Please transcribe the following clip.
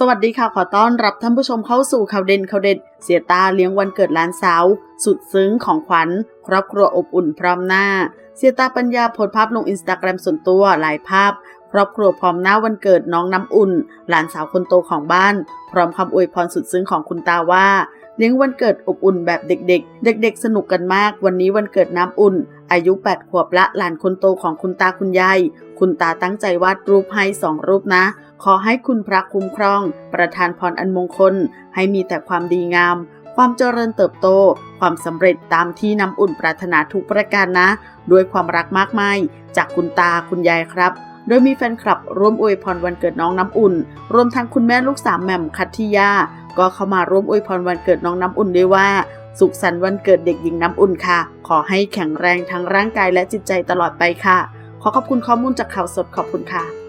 สวัสดีค่ะ ขอต้อนรับท่านผู้ชมเข้าสู่ข่าวเด่นข่าวเด็ด เสียตาเลี้ยงวันเกิดหลานสาว สุดซึ้งของขวัญ ครอบครัวอบอุ่นพร้อมหน้า เสียตาปัญญาโพสภาพลงอินสตาแกรมส่วนตัวหลายภาพ ครอบครัวพร้อมหน้าวันเกิดน้องน้ำอุ่น หลานสาวคนโตของบ้าน พร้อมคำอวยพรสุดซึ้งของคุณตาว่า เลี้ยงวันเกิดอบอุ่นแบบเด็ก ๆ เด็ก ๆ สนุกกันมาก วันนี้วันเกิดน้ำอุ่น อายุ 8 ขวบละหลานคนโตของคุณตาคุณยาย คุณตาตั้งใจวาดรูปให้สองรูปนะ ขอให้คุณพระคุ้มครอง ประทานพรอันมงคล ให้มีแต่ความดีงาม ความเจริญเติบโต ความสำเร็จตามที่น้ำอุ่นปรารถนาทุกประการนะ ด้วยความรักมากมาย จากคุณตาคุณยายครับโดยมีแฟนคลับร่วมอวยพรวันเกิดน้องน้ำอุ่น รวมทั้งคุณแม่ลูกสามแหม่มคัทธิยา ก็เข้ามาร่วมอวยพรวันเกิดน้องน้ำอุ่นด้วยว่า สุขสันต์วันเกิดเด็กหญิงน้ำอุ่นค่ะ ขอให้แข็งแรงทั้งร่างกายและจิตใจตลอดไปค่ะ ขอขอบคุณข้อมูลจากข่าวสดขอบคุณค่ะ